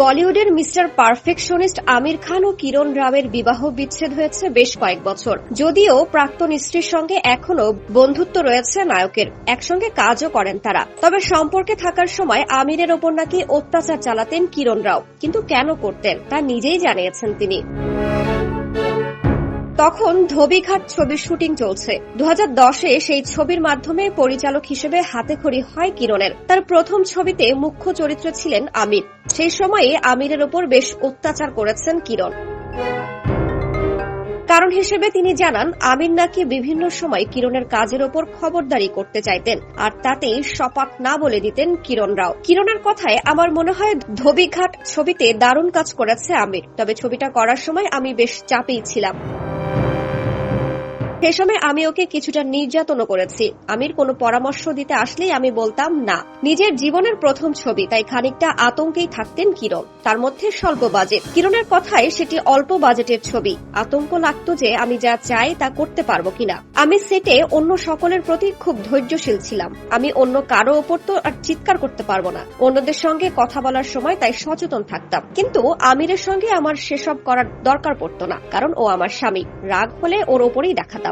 বলিউডের mister perfectionist Aamir Khan ও কিরণ রামের বিবাহ বিচ্ছেদ হয়েছে বেশ কয়েক বছর। যদিও প্রাক্তন স্ত্রীর সঙ্গে এখনও বন্ধুত্ব রয়েছে নায়কের, একসঙ্গে কাজও করেন তারা। তবে সম্পর্কে থাকার সময় আমিরের ওপর নাকি অত্যাচার চালাতেন কিরণ রাও। কিন্তু কেন করতেন তা নিজেই জানিয়েছেন তিনি। তখন ধোবিঘাট ছবির শুটিং চলছে। দু দশে সেই ছবির মাধ্যমে পরিচালক হিসেবে হাতেখড়ি হয় কিরণের। তার প্রথম ছবিতে মুখ্য চরিত্রে ছিলেন আমির। সেই সময়ে আমিরের ওপর বেশ অত্যাচার করেছেন কিরণ। কারণ হিসেবে তিনি জানান, আমির নাকি বিভিন্ন সময় কিরণের কাজের ওপর খবরদারি করতে চাইতেন, আর তাতেই সপাট না বলে দিতেন কিরণ রাও। কিরণের কথায় আমার মনে হয় ধোবিঘাট ছবিতে দারুণ কাজ করেছে আমির। তবে ছবিটা করার সময় আমি বেশ চাপেই ছিলাম। সে সময় আমি ওকে কিছুটা নির্যাতনও করেছি। আমির কোনো পরামর্শ দিতে আসলেই আমি বলতাম, না। নিজের জীবনের প্রথম ছবি, তাই খানিকটা আতঙ্কেই থাকতেন কিরণ। তার মধ্যে স্বল্প বাজেট। কিরণের কথায় সেটি অল্প বাজেটের ছবি। আতঙ্ক লাগতো যে আমি যা চাই তা করতে পারব কিনা। আমি সেটে অন্য সকলের প্রতি খুব ধৈর্যশীল ছিলাম। আমি অন্য কারও ওপর তো আর চিৎকার করতে পারব না। অন্যদের সঙ্গে কথা বলার সময় তাই সচেতন থাকতাম। কিন্তু আমিরের সঙ্গে আমার সেসব করার দরকার পড়তো না, কারণ ও আমার স্বামী। রাগ হলে ওর ওপরেই দেখাতাম